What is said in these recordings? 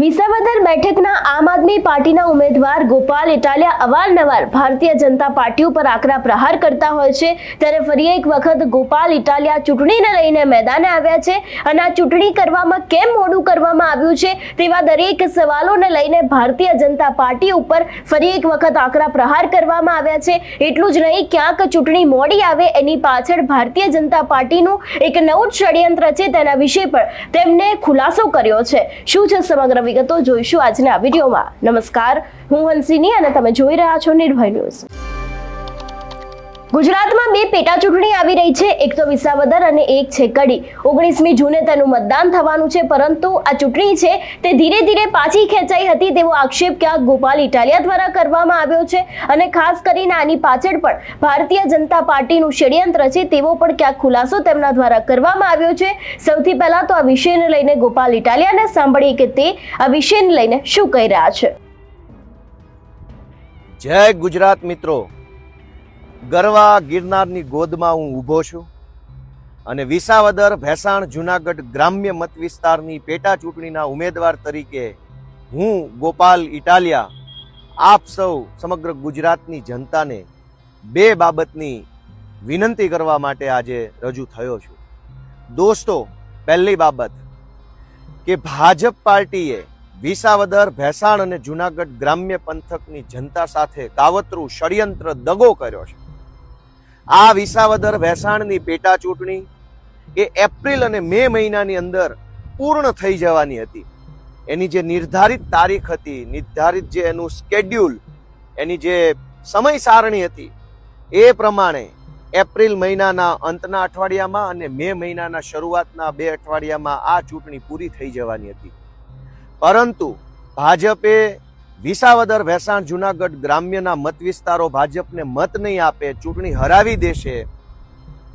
વિસાવદર બેઠકના આમ આદમી પાર્ટીના ઉમેદવાર ગોપાલ ઇટાલિયા અવારનવાર ભારતીય જનતા પાર્ટી ઉપર આકરા પ્રહાર કરતા હોય છે. ત્યારે ફરી એક વખત ગોપાલ ઇટાલિયા ચૂંટણીને લઈને મેદાને આવ્યા છે અને આ ચૂંટણી કરવામાં કેમ મોડું કરવામાં આવ્યું છે તેવા દરેક સવાલોને લઈને ભારતીય જનતા પાર્ટી ઉપર ફરી એક વખત આકરા પ્રહાર કરવામાં આવ્યા છે. એટલું જ નહીં, ક્યાંક ચૂંટણી મોડી આવે એની પાછળ ભારતીય જનતા પાર્ટીનું એક નવું ષડયંત્ર છે તેના વિશે પણ તેમને ખુલાસો કર્યો છે. શું છે સમગ્ર વિગતો જોઈશું આજના વિડીયોમાં. નમસ્કાર હું હંસિની અને તમે જોઈ રહ્યા છો નિર્ભય ન્યૂઝ. ગુજરાતમાં બે પેટા ચૂંટણી આવી રહી છે. એક તો વિસાવદર અને એક છે કડી. ઓગણીસમી જૂને તેનું મતદાન થવાનું છે, પરંતુ આ ચૂંટણી છે તે ધીરે ધીરે પાછી ખેંચાઈ હતી તેવો આક્ષેપ ક્યાંક ગોપાલ ઇટાલિયા દ્વારા કરવામાં આવ્યો છે અને ખાસ કરીને આની પાછળ પણ ભારતીય જનતા પાર્ટીનું ષડયંત્ર છે તેવો પણ ક્યાંક ખુલાસો તેમના દ્વારા કરવામાં આવ્યો છે. સૌથી પહેલા તો આ વિષયને લઈને ગોપાલ ઇટાલિયાને સાંભળીએ કે તે આ વિષયને લઈને શું કહી રહ્યા છે. જય ગુજરાત મિત્રો. ગરવા ગિરનારની ગોદમાં હું ઊભો છું અને વિસાવદર, ભેસાણ, જુનાગઢ ગ્રામ્ય મત વિસ્તારની પેટા ચૂંટણીના ઉમેદવાર તરીકે હું, ગોપાલ ઇટાલિયા, આપ સૌ સમગ્ર ગુજરાતની જનતાને બે બાબતની વિનંતી કરવા માટે આજે રજૂ થયો છું. દોસ્તો, પહેલી બાબત કે ભાજપ પાર્ટીએ વિસાવદર, ભેસાણ અને જુનાગઢ ગ્રામ્ય પંથકની જનતા સાથે કાવતરું ષડયંત્ર દગો કર્યો છે. આ વિસાવદર વેસાણની પેટા ચૂંટણી એ એપ્રિલ અને મે મહિનાની અંદર પૂર્ણ થઈ જવાની હતી. એની જે નિર્ધારિત તારીખ હતી, નિર્ધારિત જે એનું સ્કેડ્યુલ એની જે સમય સારણી હતી, એ પ્રમાણે એપ્રિલ મહિનાના અંતના અઠવાડિયામાં અને મે મહિનાના શરૂઆતના બે અઠવાડિયામાં આ ચૂંટણી પૂરી થઈ જવાની હતી. પરંતુ ભાજપે વિસાવદર વેસાણ જુનાગઢ ગ્રામ્યના મત વિસ્તારો ભાજપને મત નહીં આપે, ચૂંટણી હરાવી દેશે,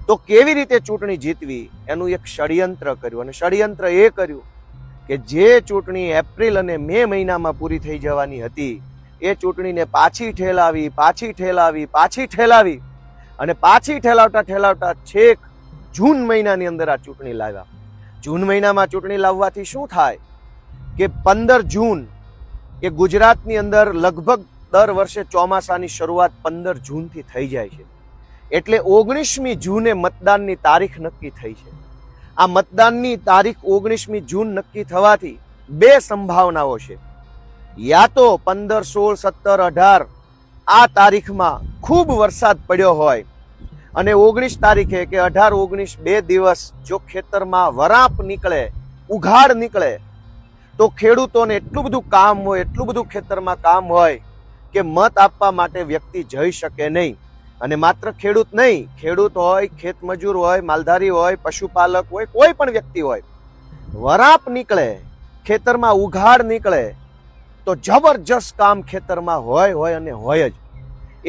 તો કેવી રીતે ચૂંટણી જીતવી? એનું એક ષડયંત્ર કર્યું અને ષડયંત્ર એ કર્યું કે જે ચૂંટણી એપ્રિલ અને મે મહિનામાં પૂરી થઈ જવાની હતી, એ ચૂંટણીને પાછી ઠેલાવી પાછી ઠેલાવી પાછી ઠેલાવી અને પાછી ઠેલાવતા ઠેલાવતા છેક જૂન મહિનાની અંદર આ ચૂંટણી લાવ્યા. જૂન મહિનામાં ચૂંટણી લાવવાથી શું થાય? કે પંદર જૂન એ ગુજરાતની અંદર લગભગ દર વર્ષે ચોમાસાની શરૂઆત પંદર જૂનથી થઈ જાય છે. એટલે ઓગણીસમી જૂને મતદાનની તારીખ નક્કી થઈ છે. આ મતદાનની તારીખ ઓગણીસમી જૂન નક્કી થવાથી બે સંભાવનાઓ છે. યા તો પંદર, સોળ, સત્તર, અઢાર આ તારીખમાં ખૂબ વરસાદ પડ્યો હોય અને ઓગણીસ તારીખે કે અઢાર, ઓગણીસ બે દિવસ જો ખેતરમાં વરાપ નીકળે, ઉઘાડ નીકળે તો ખેડૂતોને એટલું બધું કામ હોય, એટલું બધું ખેતરમાં કામ હોય કે મત આપવા માટે વ્યક્તિ જઈ શકે નહીં. અને માત્ર ખેડૂત નહીં, ખેડૂત હોય, ખેતમજૂર હોય, માલધારી હોય, પશુપાલક હોય, કોઈ પણ વ્યક્તિ હોય, વરાપ નીકળે, ખેતરમાં ઉઘાડ નીકળે, તો જબરજસ્ત કામ ખેતરમાં હોય હોય અને હોય જ.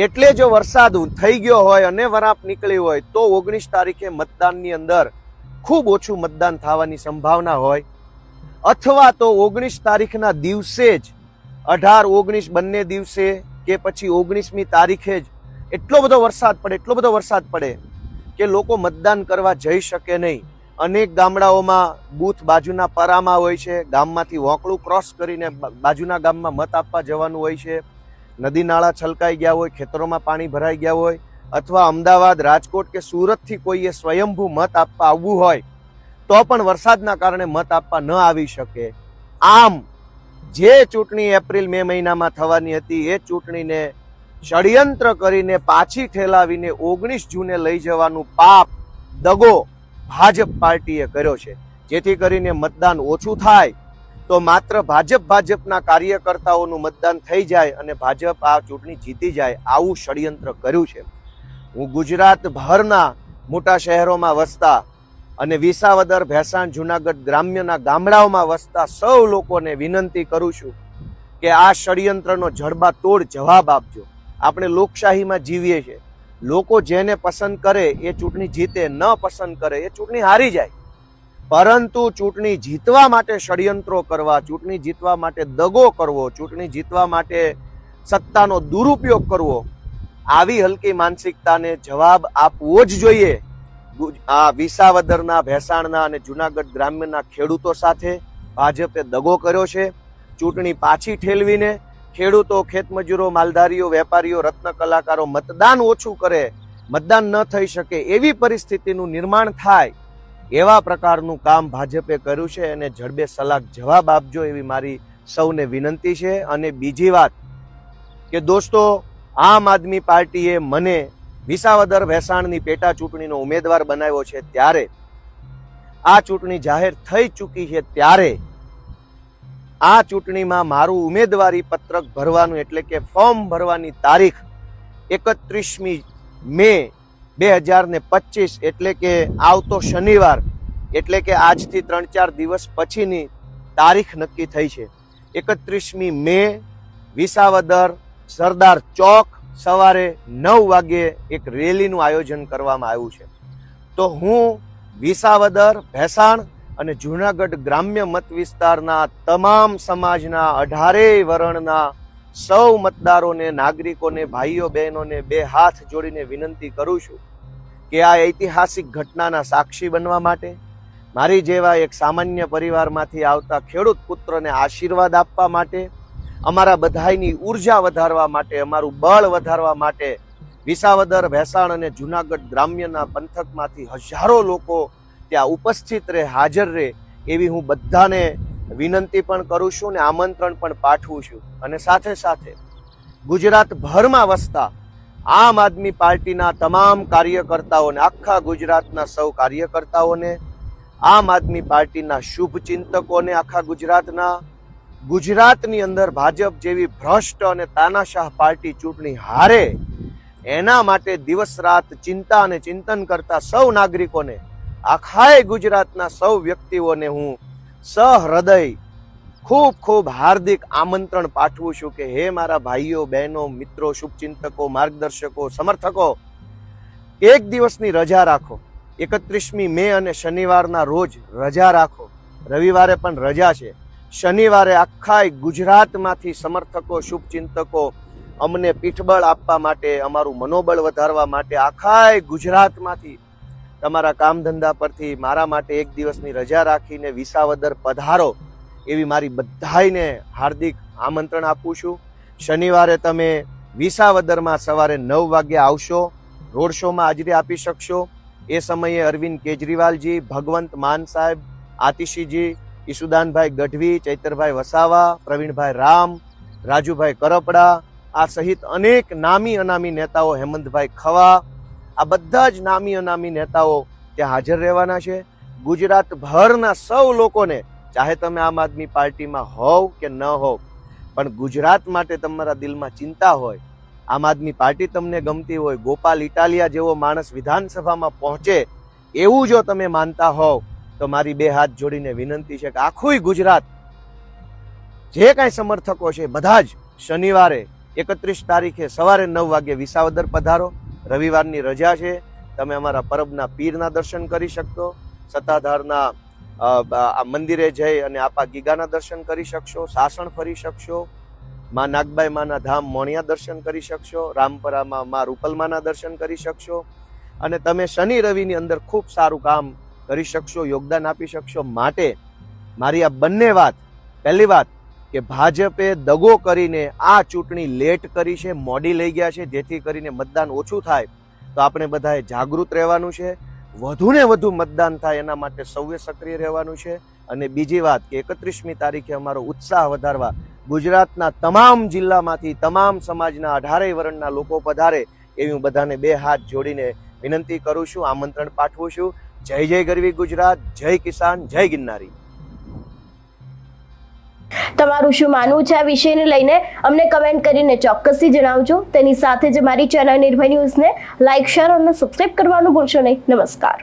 એટલે જો વરસાદ થઈ ગયો હોય અને વરાપ નીકળી હોય, તો ઓગણીસ તારીખે મતદાનની અંદર ખૂબ ઓછું મતદાન થવાની સંભાવના હોય. અથવા તો ઓગણીસ તારીખના દિવસે જ, અઢાર, ઓગણીસ બંને દિવસે કે પછી ઓગણીસમી તારીખે જ, એટલો બધો વરસાદ પડે, એટલો બધો વરસાદ પડે કે લોકો મતદાન કરવા જઈ શકે નહીં. અનેક ગામડાઓમાં બૂથ બાજુના પરામાં હોય છે, ગામમાંથી વોકળું ક્રોસ કરીને બાજુના ગામમાં મત આપવા જવાનું હોય છે. નદી નાળા છલકાઈ ગયા હોય, ખેતરોમાં પાણી ભરાઈ ગયા હોય, અથવા અમદાવાદ, રાજકોટ કે સુરતથી કોઈએ સ્વયંભૂ મત આપવા આવવું હોય તો પણ વરસાદના કારણે મત આપવા ન આવી શકે. આમ, જે ચૂંટણી એપ્રિલ મે મહિનામાં થવાની હતી, એ ચૂંટણીને ષડયંત્ર કરીને પાછી ઠેલાવીને ઓગણીસ જૂને લઈ જવાનું પાપ દગો ભાજપ પાર્ટીએ કર્યો છે. જેથી કરીને મતદાન ઓછું થાય, તો માત્ર ભાજપ ભાજપના કાર્યકર્તાઓનું મતદાન થઈ જાય અને ભાજપ આ ચૂંટણી જીતી જાય આવું ષડયંત્ર કર્યું છે. હું ગુજરાત ભરના મોટા શહેરોમાં વસતા અને વિસાવદર, ભેસાણ, જુનાગઢ ગ્રામ્યના ગામડાઓમાં વસતા સૌ લોકોને વિનંતી કરું છું કે આ ષડયંત્રનો જડબાતોડ જવાબ આપજો. આપણે લોકશાહીમાં જીવીએ છીએ. લોકો જેને પસંદ કરે એ ચૂંટણી જીતે, ન પસંદ કરે એ ચૂંટણી હારી જાય. પરંતુ ચૂંટણી જીતવા માટે ષડયંત્રો કરવા, ચૂંટણી જીતવા માટે દગો કરવો, ચૂંટણી જીતવા માટે સત્તાનો દુરુપયોગ કરવો, આવી હલકી માનસિકતાને જવાબ આપવો જ જોઈએ. આ વિસાવદરના, ભેસાણના અને જુનાગઢ ગ્રામ્યના ખેડૂતો સાથે ભાજપે દગો કર્યો છે. ચૂંટણી પાછી ઠેલવીને ખેડૂતો, ખેતમજૂરો, માલધારીઓ, વેપારીઓ, રત્ન કલાકારો મતદાન ઓછું કરે, મતદાન ન થઈ શકે એવી પરિસ્થિતિનું નિર્માણ થાય એવા પ્રકારનું કામ ભાજપે કર્યું છે અને જડબે સલાક જવાબ આપજો એવી મારી સૌને વિનંતી છે. અને બીજી વાત કે દોસ્તો, આમ આદમી પાર્ટીએ મને વિસાવદર ભેસાણની પેટા ચૂંટણીનો ઉમેદવાર બનાવ્યો છે ત્યારે. આ ચૂંટણી જાહેર થઈ ચૂકી છે ત્યારે. આ ચૂંટણીમાં મારું ઉમેદવારી પત્રક ભરવાનું એટલે કે ફોર્મ ભરવાની તારીખ એકત્રીસમી મે બે હજાર ને પચીસ એટલે કે આવતો શનિવાર એટલે કે આજથી ત્રણ ચાર દિવસ પછીની તારીખ નક્કી થઈ છે. એકત્રીસમી મે વિસાવદર સરદાર ચોક સવારે નવ વાગ્યે એક રેલીનું આયોજન કરવામાં આવ્યું છે. તો હું વિસાવદર, ભેસાણ અને જૂનાગઢ ગ્રામ્ય મત વિસ્તારના તમામ સમાજના અઢારેય વરણના સૌ મતદારોને, નાગરિકોને, ભાઈઓ, બહેનોને બે હાથ જોડીને વિનંતી કરું છું કે આ ઐતિહાસિક ઘટનાના સાક્ષી બનવા માટે, મારી જેવા એક સામાન્ય પરિવારમાંથી આવતા ખેડૂત પુત્રને આશીર્વાદ આપવા માટે અમારા બધાયની ઊર્જા વધારવા માટે, અમારું બળ વધારવા માટે વિસાવદર, ભેસાણ અને જુનાગઢ ગ્રામ્યના પંથકમાંથી હજારો લોકો ત્યાં ઉપસ્થિત રહે, હાજર રહે, એવી હું બધાને વિનંતી પણ કરું છું ને આમંત્રણ પણ પાઠવું છું. અને સાથે સાથે ગુજરાતભરમાં વસતા આમ આદમી પાર્ટીના તમામ કાર્યકર્તાઓને, આખા ગુજરાતના સૌ કાર્યકર્તાઓને, આમ આદમી પાર્ટીના શુભ ચિંતકોને આખા ગુજરાતના ગુજરાતની અંદર ભાજપ જેવી ભ્રષ્ટ અને તાનાશાહ પાર્ટી ચૂંટણી હારે એના માટે દિવસ રાત ચિંતા અને ચિંતન કરતા સૌ નાગરિકોને આખાય ગુજરાતના સૌ વ્યક્તિઓને હું સહૃદય, ખૂબ ખૂબ હાર્દિક આમંત્રણ પાઠવું છું કે હે મારા ભાઈઓ, બહેનો, મિત્રો, શુભચિંતકો, માર્ગદર્શકો, સમર્થકો, એક દિવસની રજા રાખો. એકત્રીસમી મે અને શનિવારના રોજ રજા રાખો. રવિવારે પણ રજા છે. શનિવારે આખા ગુજરાતમાંથી સમર્થકો, શુભચિંતકો અમને પીઠબળ આપવા માટે, અમારું મનોબળ વધારવા માટે આખા ગુજરાતમાંથી તમારા કામ ધંધા પરથી મારા માટે એક દિવસની રજા રાખીને વિસાવદર પધારો એવી મારી બધાઈને હાર્દિક આમંત્રણ આપું છું. શનિવારે તમે વિસાવદરમાં સવારે નવ વાગે આવશો, રોડ શોમાં હાજરી આપી શકશો. એ સમયે અરવિંદ કેજરીવાલજી, ભગવંત માન સાહેબ, આતિશીજી ઈસુદાનભાઈ ગઢવી, ચૈતરભાઈ વસાવા, પ્રવીણભાઈ રામ, રાજુભાઈ કરપડા, આ સહિત અનેક નામી અનામી નેતાઓ હેમંતભાઈ ખવા, આ બધા જ નામી અનામી નેતાઓ ત્યાં હાજર રહેવાના છે. ગુજરાતભરના સૌ લોકોને ચાહે તમે આમ આદમી પાર્ટીમાં હોવ કે ન હોવ, પણ ગુજરાત માટે તમારા દિલમાં ચિંતા હોય, આમ આદમી પાર્ટી તમને ગમતી હોય, ગોપાલ ઇટાલિયા જેવો માણસ વિધાનસભામાં પહોંચે, એવું જો તમે માનતા હોવ તો મારી બે હાથ જોડીને વિનંતી છે કે આખું ગુજરાત, જે કાંઈ સમર્થકો છે બધા જ શનિવારે એકત્રીસ તારીખે સવારે નવ વાગે વિસાવદર પધારો. રવિવારની રજા છે. તમે અમારા પરબના પીરના દર્શન કરી શકશો. સત્તાધારના આ મંદિરે જઈ અને આપા ગીગાના દર્શન કરી શકશો. સાસણ ફરી શકશો. માં નાગબાઈ માના ધામ મોણિયા દર્શન કરી શકશો. રામપરામાં માં રૂપલમાના દર્શન કરી શકશો. અને તમે શનિ રવિની અંદર ખૂબ સારું કામ કરી શકશો, યોગદાન આપી શકશો. માટે મારી આ બંને વાત, પહેલી વાત કે ભાજપે દગો કરીને આ ચૂંટણી લેટ કરી છે, મોડી લઈ ગયા છે, જેથી કરીને મતદાન ઓછું થાય. તો આપણે બધાએ જાગૃત રહેવાનું છે. વધુને વધુ મતદાન થાય એના માટે સૌએ સક્રિય રહેવાનું છે. અને બીજી વાત કે એકત્રીસમી તારીખે અમારો ઉત્સાહ વધારવા ગુજરાતના તમામ જિલ્લામાંથી તમામ સમાજના અઢારેય વર્ણના લોકો પધારે એવી હું બધાને બે હાથ જોડીને વિનંતી કરું છું, આમંત્રણ પાઠવું છું. જય જય ગરવી ગુજરાત, જય કિસાન, જય ગિરનારી. તમારું શું માનવું છે આ વિષયને લઈને? અમને કમેન્ટ કરીને ચોક્કસથી જણાવજો. તેની સાથે જ મારી ચેનલ નિર્ભય ન્યૂઝને લાઇક શેર અને સબસ્ક્રાઇબ કરવાનું ભૂલશો નહીં. નમસ્કાર.